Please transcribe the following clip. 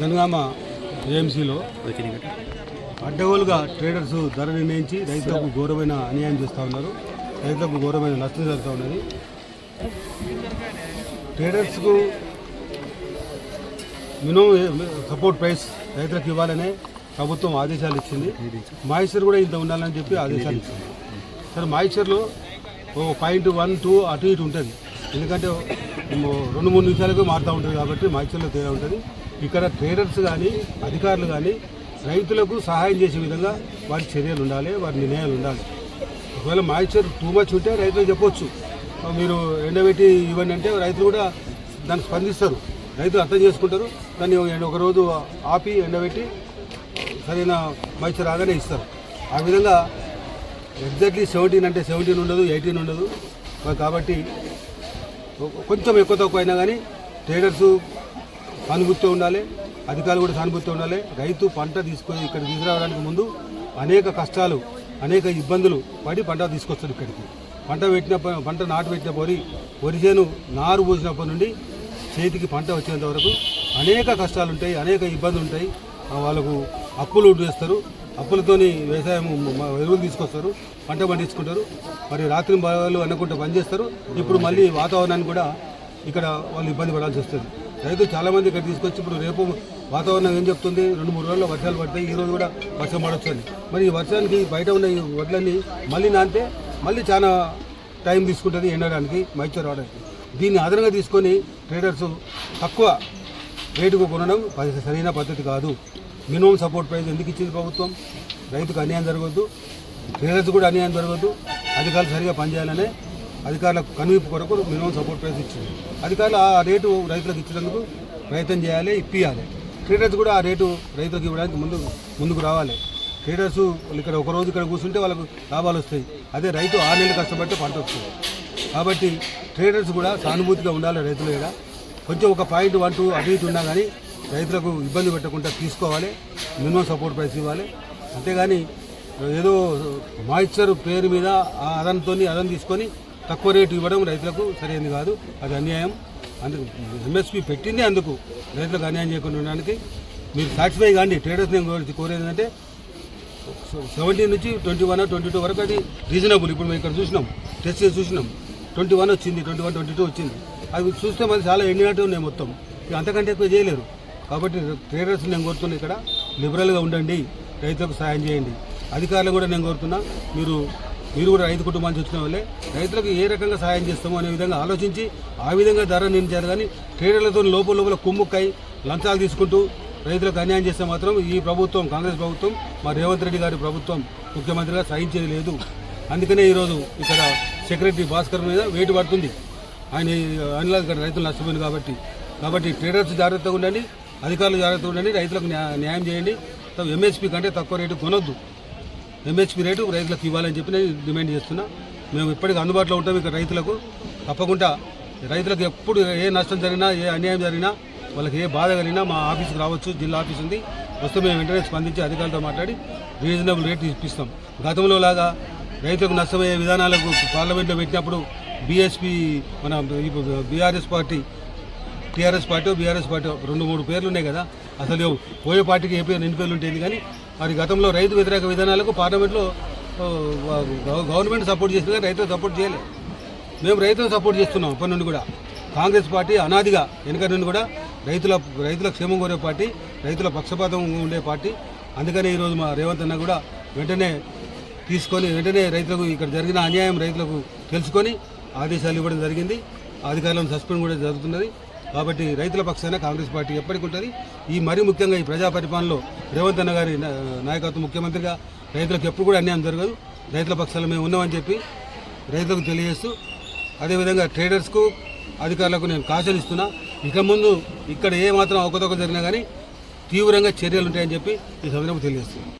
జనగామ ఏఎంసీలో అడ్డగోలుగా ట్రేడర్స్ ధర నిర్ణయించి రైతులకు ఘోరమైన అన్యాయం చేస్తూ ఉన్నారు. రైతులకు ఘోరమైన నష్టం జరుగుతూ ఉన్నది. ట్రేడర్స్కు మినిమం సపోర్ట్ ప్రైస్ రైతులకు ఇవ్వాలనే ప్రభుత్వం ఆదేశాలు ఇచ్చింది. మాయిశ్చర్ కూడా ఇంత ఉండాలని చెప్పి ఆదేశాలు ఇచ్చింది. సరే మాయిశ్చర్లో ఓ పాయింట్ వన్ టూ అటు ఇటు ఉంటుంది. ఎందుకంటే రెండు మూడు నిమిషాలకు మారుతూ ఉంటుంది కాబట్టి మాయిశ్చర్లో తేడా ఉంటుంది. ఇక్కడ ట్రేడర్స్ కానీ అధికారులు కానీ రైతులకు సహాయం చేసే విధంగా వారి చర్యలు ఉండాలి వారి నిర్ణయాలు ఉండాలి. ఒకవేళ మాయిశ్చర్ టూ మచ్ ఉంటే రైతులు చెప్పొచ్చు. మీరు ఎండబెట్టి ఇవ్వండి అంటే రైతులు కూడా దానికి స్పందిస్తారు. రైతులు అర్థం చేసుకుంటారు. దాన్ని ఒక రోజు ఆపి ఎండబెట్టి సరైన మైచర్ రాగానే ఇస్తారు. ఆ విధంగా ఎగ్జాక్ట్లీ సెవెంటీన్ అంటే సెవెంటీన్ ఉండదు ఎయిటీన్ ఉండదు. కాబట్టి కొంచెం ఎక్కువ తక్కువ అయినా కానీ ట్రేడర్స్ సానుభూతితో ఉండాలి అధికారులు కూడా సానుభూతితో ఉండాలి. రైతు పంట తీసుకొని ఇక్కడ తీసుకురావడానికి ముందు అనేక కష్టాలు అనేక ఇబ్బందులు పడి పంట తీసుకొస్తాడు ఇక్కడికి. పంట పెట్టిన పంట నాటు పెట్టిన పొరి వరి చేను నారు పోసినప్పటి నుండి చేతికి పంట వచ్చేంత వరకు అనేక కష్టాలు ఉంటాయి అనేక ఇబ్బందులు ఉంటాయి. వాళ్ళకు అప్పులు చేస్తారు అప్పులతోని వ్యవసాయం ఎరువులు తీసుకొస్తారు పంట పండించుకుంటారు. మరి రాత్రి బాగాలు అనుకుంటే పనిచేస్తారు. ఇప్పుడు మళ్ళీ వాతావరణాన్ని కూడా ఇక్కడ వాళ్ళు ఇబ్బంది పడాల్సి వస్తుంది. రైతు చాలామంది ఇక్కడ తీసుకొచ్చి ఇప్పుడు రేపు వాతావరణం ఏం చెప్తుంది? రెండు మూడు రోజుల్లో వర్షాలు పడతాయి. ఈ రోజు కూడా వర్షం పడొచ్చని. మరి ఈ వర్షానికి బయట ఉన్న ఈ వడ్లన్నీ మళ్ళీ నానితే మళ్ళీ చాలా టైం తీసుకుంటుంది ఎండడానికి మైచూర్ రావడానికి దీన్ని ఆధారంగా తీసుకొని ట్రేడర్స్ తక్కువ రేటుకు కొనడం సరైన పద్ధతి కాదు. మినిమం సపోర్ట్ ప్రైస్ ఎందుకు ఇచ్చింది ప్రభుత్వం? రైతుకు అన్యాయం జరగద్దు. ట్రేడర్స్ కూడా అన్యాయం జరగద్దు. అధికారులు సరిగా పనిచేయాలనే అధికారులకు కనువిప్పు కొరకు మినిమం సపోర్ట్ ప్రైస్ ఇచ్చింది. అధికారులు ఆ రేటు రైతులకు ఇచ్చినందుకు ప్రయత్నం చేయాలి ఇప్పియాలి. ట్రేడర్స్ కూడా ఆ రేటు రైతులకు ఇవ్వడానికి ముందు ముందుకు రావాలి. ట్రేడర్స్ వాళ్ళు ఇక్కడ ఒక రోజు ఇక్కడ కూర్చుంటే వాళ్ళకు లాభాలు వస్తాయి. అదే రైతు ఆరు నెలలు కష్టపడితే పంట వస్తుంది. కాబట్టి ట్రేడర్స్ కూడా సానుభూతిగా ఉండాలి రైతుల మీద. కొంచెం ఒక పాయింట్ వన్ టూ అటు ఇటు ఉన్నా కానీ రైతులకు ఇబ్బంది పెట్టకుండా తీసుకోవాలి. మినిమం సపోర్ట్ ప్రైస్ ఇవ్వాలి. అంతేగాని ఏదో మాయిశ్చర్ పేరు మీద ఆ అదనంతో అదనం తీసుకొని తక్కువ రేటు ఇవ్వడం రైతులకు సరైనది కాదు. అది అన్యాయం. అందుకు ఎంఎస్పీ పెట్టింది అందుకు రైతులకు అన్యాయం చేయకుండా ఉండడానికి మీరు సాటిస్ఫై కానీ ట్రేడర్స్ నేను కోరేది- కోరేది ఏంటంటే సెవెంటీన్ నుంచి ట్వంటీ వన్ ట్వంటీ టూ వరకు అది రీజనబుల్. ఇప్పుడు మేము ఇక్కడ చూసినాం. టెస్ట్ చేసి చూసినాం. ట్వంటీ వన్ వచ్చింది ట్వంటీ వన్ ట్వంటీ టూ వచ్చింది. అవి చూస్తే మరి చాలా ఎండినట్టు ఉన్నాయి మొత్తం. ఇక అంతకంటే ఎక్కువ చేయలేరు. కాబట్టి ట్రేడర్స్ నేను కోరుతున్నా ఇక్కడ లిబరల్గా ఉండండి. రైతులకు సాయం చేయండి. అధికారులు కూడా నేను కోరుతున్నా మీరు మీరు కూడా రైతు కుటుంబానికి వచ్చిన వాళ్ళే. రైతులకు ఏ రకంగా సహాయం చేస్తామో అనే విధంగా ఆలోచించి ఆ విధంగా ధర నిర్ణయించారు కానీ ట్రేడర్లతో లోపల లోపల కుమ్ముక్కై లంచాలు తీసుకుంటూ రైతులకు అన్యాయం చేస్తే మాత్రం ఈ ప్రభుత్వం కాంగ్రెస్ ప్రభుత్వం మా రేవంత్ రెడ్డి గారి ప్రభుత్వం ముఖ్యమంత్రిగా సహించేది లేదు. అందుకనే ఈరోజు ఇక్కడ సెక్రటరీ భాస్కర్ మీద వేటు పడుతుంది. ఆయన ఆయనలో ఇక్కడ రైతులు నష్టపోయింది కాబట్టి. కాబట్టి ట్రేడర్స్ జాగ్రత్తగా ఉండండి అధికారులు జాగ్రత్తగా ఉండండి రైతులకు న్యాయం చేయండి. ఎంఎస్పీ కంటే తక్కువ రేటు కొనొద్దు. ఎంహెచ్పి రేటు రైతులకు ఇవ్వాలని చెప్పి నేను డిమాండ్ చేస్తున్నా. మేము ఇప్పటికీ అందుబాటులో ఉంటాం ఇక్కడ రైతులకు. తప్పకుండా రైతులకు ఎప్పుడు ఏ నష్టం జరిగినా ఏ అన్యాయం జరిగినా వాళ్ళకి ఏ బాధ కలిగినా మా ఆఫీస్కి రావచ్చు జిల్లా ఆఫీస్ ఉంది. వస్తే మేము వెంటనే స్పందించి అధికారులతో మాట్లాడి రీజనబుల్ రేట్ ఇప్పిస్తాం. గతంలో లాగా రైతులకు నష్టమయ్యే విధానాలకు పార్లమెంట్లో పెట్టినప్పుడు బీఎస్పీ మన BRS party TRS party BRS party రెండు మూడు పేర్లు ఉన్నాయి కదా. అసలు పోయే పార్టీకి ఏపీ ఎన్నికలు ఉంటుంది కానీ మరి గతంలో రైతు వ్యతిరేక విధానాలకు పార్లమెంట్లో గవర్నమెంట్ సపోర్ట్ చేసింది కానీ రైతులు సపోర్ట్ చేయలేదు. మేము రైతులకు సపోర్ట్ చేస్తున్నాం ఇప్పటి నుండి కూడా. కాంగ్రెస్ పార్టీ అనాదిగా వెనుక నుండి కూడా రైతుల రైతుల క్షేమం కోరే పార్టీ రైతుల పక్షపాతం ఉండే పార్టీ. అందుకనే ఈరోజు మా రేవంత్ అన్న కూడా వెంటనే తీసుకొని వెంటనే రైతులకు ఇక్కడ జరిగిన అన్యాయం రైతులకు తెలుసుకొని ఆదేశాలు ఇవ్వడం జరిగింది. అధికారులను సస్పెండ్ కూడా జరుగుతున్నది. కాబట్టి రైతుల పక్షాన కాంగ్రెస్ పార్టీ ఎప్పటికి ఉంటుంది? ఈ మరీ ముఖ్యంగా ఈ ప్రజా పరిపాలనలో రేవంత్ అన్న గారి నాయకత్వం ముఖ్యమంత్రిగా రైతులకు ఎప్పుడు కూడా అన్యాయం జరగదు. రైతుల పక్షాన మేము ఉన్నామని చెప్పి రైతులకు తెలియజేస్తూ అదేవిధంగా ట్రేడర్స్కు అధికారులకు నేను కాషన్ ఇక ముందు ఇక్కడ ఏ మాత్రం అవకతవక జరిగినా కానీ తీవ్రంగా చర్యలు ఉంటాయని చెప్పి ఈ సందర్భంగా తెలియజేస్తున్నాను